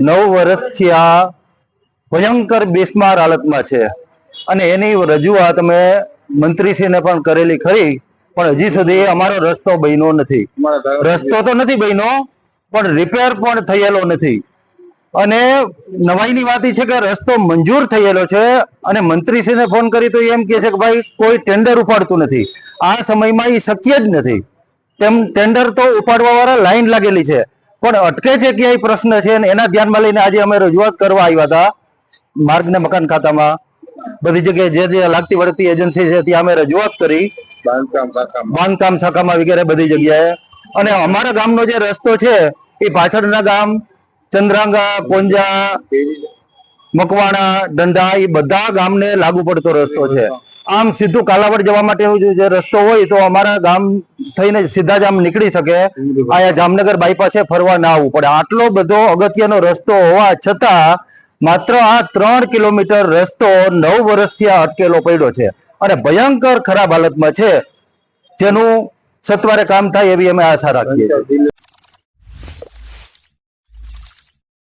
નવ વર્ષથી આ ભયંકર બેસમાર હાલતમાં છે. અને એની રજૂઆત અમે મંત્રીશ્રીને પણ કરેલી ખરી પણ હજી સુધી અમારો રસ્તો બન્યો નથી. રસ્તો તો નથી બન્યો પણ રિપેર પણ થયેલો નથી. અને નવાઈની વાત એ છે કે રસ્તો મંજૂર થયેલો છે અને મંત્રીશ્રીને ફોન કરી તો એમ કે છે કે ભાઈ કોઈ ટેન્ડર ઉપાડતું નથી. આ સમયમાં એ શક્ય જ નથી. તેમ ટેન્ડર તો ઉપાડવા વાળા લાઈન લાગેલી છે. પણ અટકે છે ક્યાંય પ્રશ્ન છે અને એના ધ્યાનમાં લઈને આજે અમે રજૂઆત કરવા આવ્યા હતા માર્ગ ને મકાન ખાતામાં. બધી જગ્યાએ જે જે લાગતી વળગતી એજન્સી છે ત્યાં અમે રજૂઆત કરી. બાંધકામ શાખામાં. વગેરે બધી જગ્યાએ. અને અમારા ગામનો જે રસ્તો છે એ પાછળના ગામ ચંદ્રાંગા પોંજા મકવાણા દંડા એ બધા ગામને લાગુ પડતો રસ્તો છે. આમ સીધું કાલાવડ જવા માટે જે રસ્તો હોય તો અમારા ગામ થઈને સીધા જ આમ નીકળી શકે. આયા જામનગર બાયપાસે ફરવા ના આવવું પડે. આટલો બધો અગત્યનો રસ્તો હોવા છતાં માત્ર આ ત્રણ કિલોમીટર રસ્તો નવ વર્ષથી આ અટકેલો પડ્યો છે. અને ભયંકર ખરાબ હાલતમાં છે. જેનું સત્વરે કામ થાય એવી અમે આશા રાખીએ છીએ.